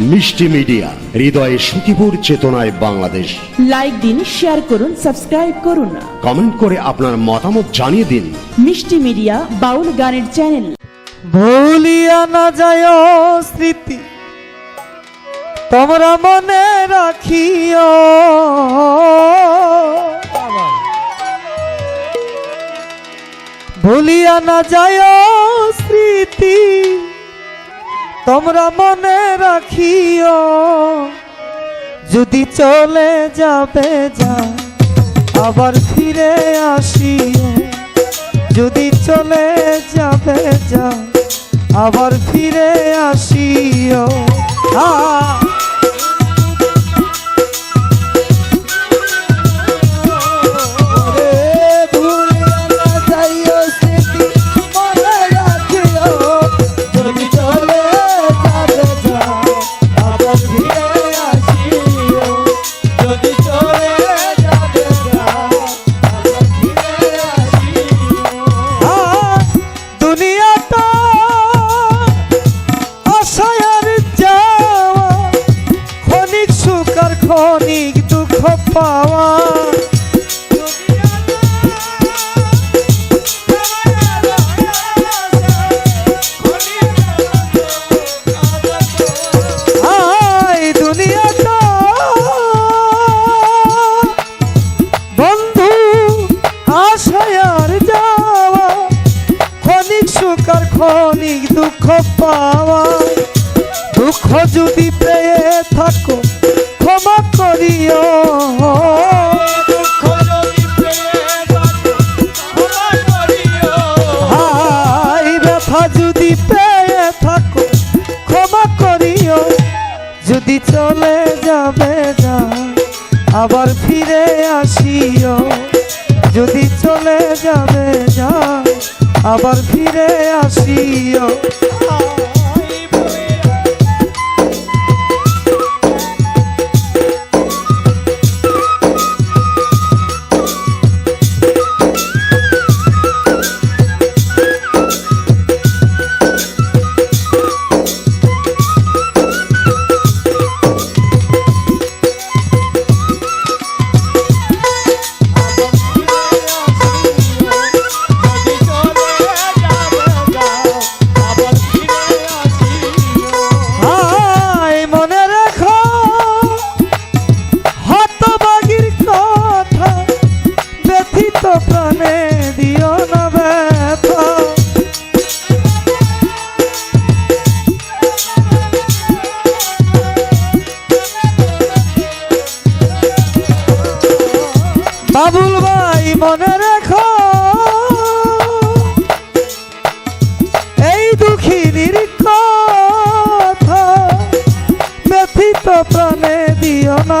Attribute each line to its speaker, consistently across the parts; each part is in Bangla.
Speaker 1: মিষ্টি মিডিয়া হৃদয়ে সুখীপুর চেতনায় বাংলাদেশ।
Speaker 2: লাইক দিন শেয়ার করুন সাবস্ক্রাইব করুন
Speaker 1: কমেন্ট করে আপনার মতামত জানিয়ে দিন।
Speaker 2: মিষ্টি মিডিয়া বাউল গানের চ্যানেল
Speaker 3: ভুলিয়া না যায় স্মৃতি তোমরা মনে রাখিও। ভুলিয়া না যায় স্মৃতি। তোমরা মনে রাখিও, যদি চলে যাবে যা, আবার ফিরে আসিও। যদি চলে যাবে যা, আবার ফিরে আসিও। আর ক্ষণিক দুঃখ পাওয়া। দুঃখ যদি পেয়ে থাকো ক্ষমা করিও। হাই ব্যথা যদি পেয়ে থাকো, ক্ষমা করিও। যদি চলে যাবে যা আবার ফিরে আসিও। যদি চলে যাবে যা আবার ফিরে আসিও। মনে রেখো। এই দুঃখিনীর কথা ব্যথিত প্রাণে দিও না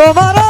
Speaker 3: Come on.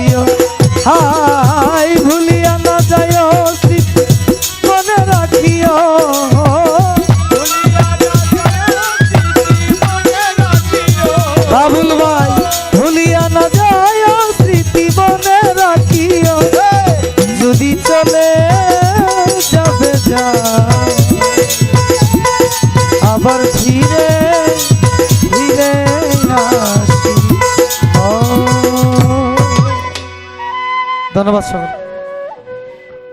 Speaker 3: আবার আসি। ও। ধন্যবাদ সবাই